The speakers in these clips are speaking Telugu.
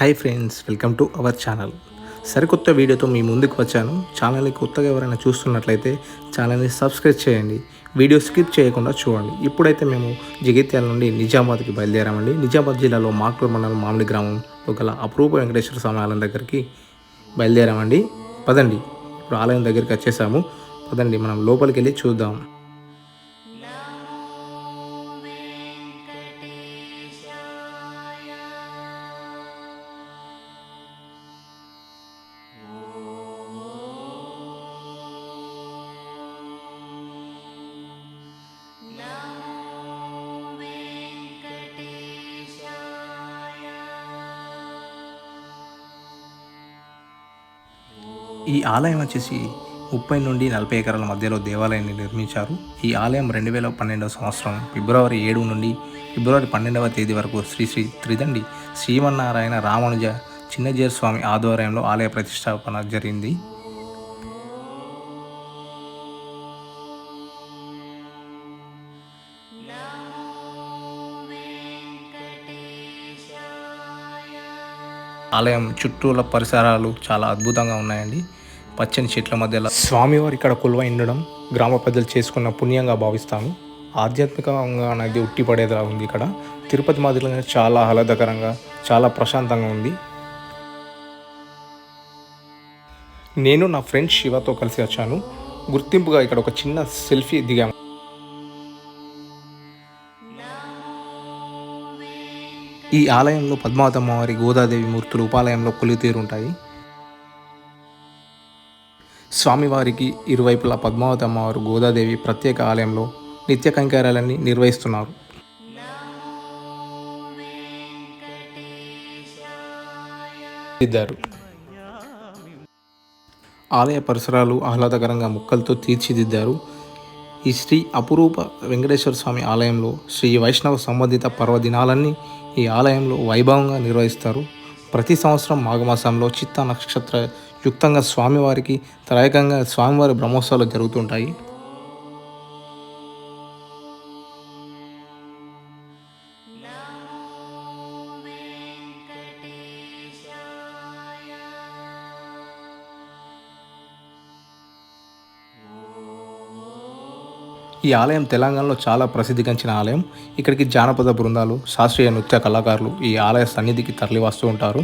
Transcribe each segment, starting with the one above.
Hi friends welcome to our channel సరికొత్త వీడియోతో మీ ముందుకు వచ్చాను. ఛానల్ని కొత్తగా ఎవరైనా చూస్తున్నట్లయితే ఛానల్ని సబ్స్క్రైబ్ చేయండి. వీడియో స్కిప్ చేయకుండా చూడండి. ఇప్పుడైతే మేము జగిత్యాల నుండి నిజామాబాద్కి బయలుదేరామండి. నిజామాబాద్ జిల్లాలో మాక్లూర్ మండలం మామిడి గ్రామంలో గల అపరూప వెంకటేశ్వర స్వామి ఆలయం దగ్గరికి బయలుదేరామండి. పదండి. ఇప్పుడు ఆలయం దగ్గరికి వచ్చేసాము. పదండి మనం లోపలికి వెళ్ళి చూద్దాం. ఈ ఆలయం వచ్చేసి ముప్పై నుండి నలభై ఎకరాల మధ్యలో దేవాలయాన్ని నిర్మించారు. ఈ ఆలయం రెండు వేల పన్నెండవ సంవత్సరం ఫిబ్రవరి ఏడు నుండి ఫిబ్రవరి పన్నెండవ తేదీ వరకు శ్రీ శ్రీ త్రిదండి శ్రీమన్నారాయణ రామానుజ చిన్నజీర స్వామి ఆధ్వర్యంలో ఆలయ ప్రతిష్టాపన జరిగింది. ఆలయం చుట్టూల పరిసరాలు చాలా అద్భుతంగా ఉన్నాయండి. పచ్చని చెట్ల మధ్యలో. స్వామివారు ఇక్కడ కొలువై ఉండడం గ్రామ పెద్దలు చేసుకున్న పుణ్యంగా భావిస్తాను ఆధ్యాత్మికంగా అనేది ఉట్టిపడేలా ఉంది ఇక్కడ. తిరుపతి మాదిరిగా చాలా ఆహ్లాదకరంగా చాలా ప్రశాంతంగా ఉంది. నేను నా ఫ్రెండ్ శివతో కలిసి వచ్చాను. గుర్తింపుగా ఇక్కడ ఒక చిన్న సెల్ఫీ దిగాము. ఈ ఆలయంలో పద్మావతమ్మ వారి గోదాదేవి మూర్తులు ఉపాలయంలో కొలితీరుంటాయి. స్వామివారికి ఇరువైపులా పద్మావతి అమ్మవారు గోదాదేవి ప్రత్యేక ఆలయంలో నిత్య కైంకర్యాలన్నీ నిర్వహిస్తున్నారు. ఆలయ పరిసరాలు ఆహ్లాదకరంగా ముక్కలతో తీర్చిదిద్దారు. ఈ శ్రీ అపురూప వెంకటేశ్వర స్వామి ఆలయంలో శ్రీ వైష్ణవ సంబంధిత పర్వదినాలన్నీ ఈ ఆలయంలో వైభవంగా నిర్వహిస్తారు. ప్రతి సంవత్సరం మాఘమాసంలో చిత్త నక్షత్ర యుక్తంగా స్వామివారికి త్రయకంగా స్వామివారి బ్రహ్మోత్సవాలు జరుగుతుంటాయి. ఈ ఆలయం తెలంగాణలో చాలా ప్రసిద్ధిగాంచిన ఆలయం. ఇక్కడికి జానపద బృందాలు శాస్త్రీయ నృత్య కళాకారులు ఈ ఆలయ సన్నిధికి తరలి వస్తూ ఉంటారు.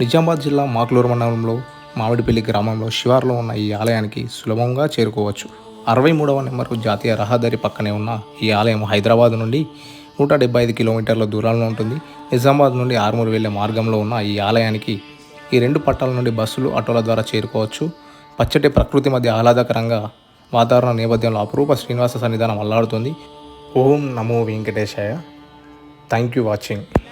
నిజామాబాద్ జిల్లా మాకులూరు మండలంలో మామిడిపల్లి గ్రామంలో శివార్లో ఉన్న ఈ ఆలయానికి సులభంగా చేరుకోవచ్చు. అరవై మూడవ నెంబర్ జాతీయ రహదారి పక్కనే ఉన్న ఈ ఆలయం హైదరాబాద్ నుండి నూట డెబ్బై ఐదు కిలోమీటర్ల దూరంలో ఉంటుంది. నిజామాబాద్ నుండి ఆరుమూరు వెళ్ళే మార్గంలో ఉన్న ఈ ఆలయానికి ఈ రెండు పట్టాల నుండి బస్సులు ఆటోల ద్వారా చేరుకోవచ్చు. పచ్చటి ప్రకృతి మధ్య ఆహ్లాదకరంగా వాతావరణ నేపథ్యంలో అపరూప శ్రీనివాస సన్నిధానం అల్లాడుతుంది. ఓం నమో వెంకటేశాయ. Thank you watching